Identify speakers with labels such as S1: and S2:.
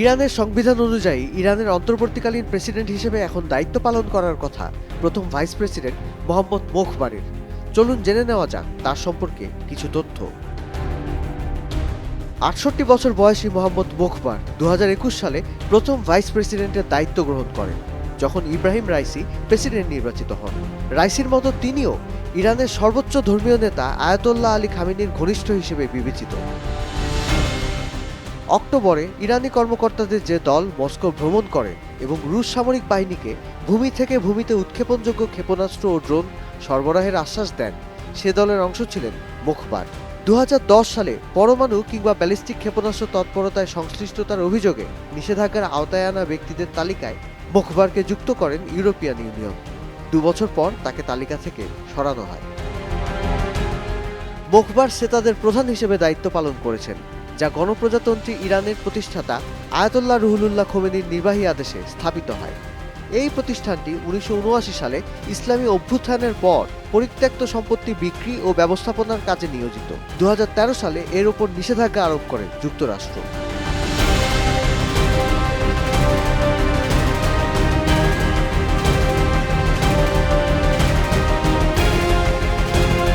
S1: ইরানের সংবিধান অনুযায়ী ইরানের অন্তর্বর্তীকালীন প্রেসিডেন্ট হিসেবে এখন দায়িত্ব পালন করার কথা প্রথম ভাইস প্রেসিডেন্ট মোহাম্মদ মোখবারের। চলুন জেনে নেওয়া যাক তার সম্পর্কে কিছু তথ্য। আটষট্টি বছর বয়সী মোহাম্মদ মোখবার দু হাজার একুশ সালে প্রথম ভাইস প্রেসিডেন্টের দায়িত্ব গ্রহণ করেন, যখন ইব্রাহিম রাইসি প্রেসিডেন্ট নির্বাচিত হন। রাইসির মতো তিনিও ইরানের সর্বোচ্চ ধর্মীয় নেতা আয়াতোল্লাহ আলী খামিনির ঘনিষ্ঠ হিসেবে বিবেচিত। অক্টোবরে ইরানি কর্মকর্তাদের যে দল মস্কো ভ্রমণ করে এবং রুশ সামরিক বাহিনীকে ভূমি থেকে ভূমিতে উৎক্ষেপণযোগ্য ক্ষেপণাস্ত্র ও ড্রোন সরবরাহের আশ্বাস দেন, সে দলের অংশ ছিলেন মুখবার। দু হাজার দশ সালে পরমাণু কিংবা ব্যালিস্টিক ক্ষেপণাস্ত্র তৎপরতায় সংশ্লিষ্টতার অভিযোগে নিষেধাজ্ঞার আওতায় আনা ব্যক্তিদের তালিকায় মুখবারকে যুক্ত করেন ইউরোপিয়ান ইউনিয়ন। দু বছর পর তাকে তালিকা থেকে সরানো হয়। মোখবার সেতাদের প্রধান হিসেবে দায়িত্ব পালন করেছেন। যা গণপ্রজাতন্ত্রী ইরানের প্রতিষ্ঠাতা আয়াতুল্লাহ রুহুলুল্লাহ খোমেনির নির্বাহী আদেশে স্থাপিত হয়। এই প্রতিষ্ঠানটি উনিশশো উনআশি সালে ইসলামী অভ্যুত্থানের পর পরিত্যক্ত সম্পত্তি বিক্রি ও ব্যবস্থাপনার কাজে নিয়োজিত। দু হাজার তেরো সালে এর ওপর নিষেধাজ্ঞা আরোপ করে যুক্তরাষ্ট্র।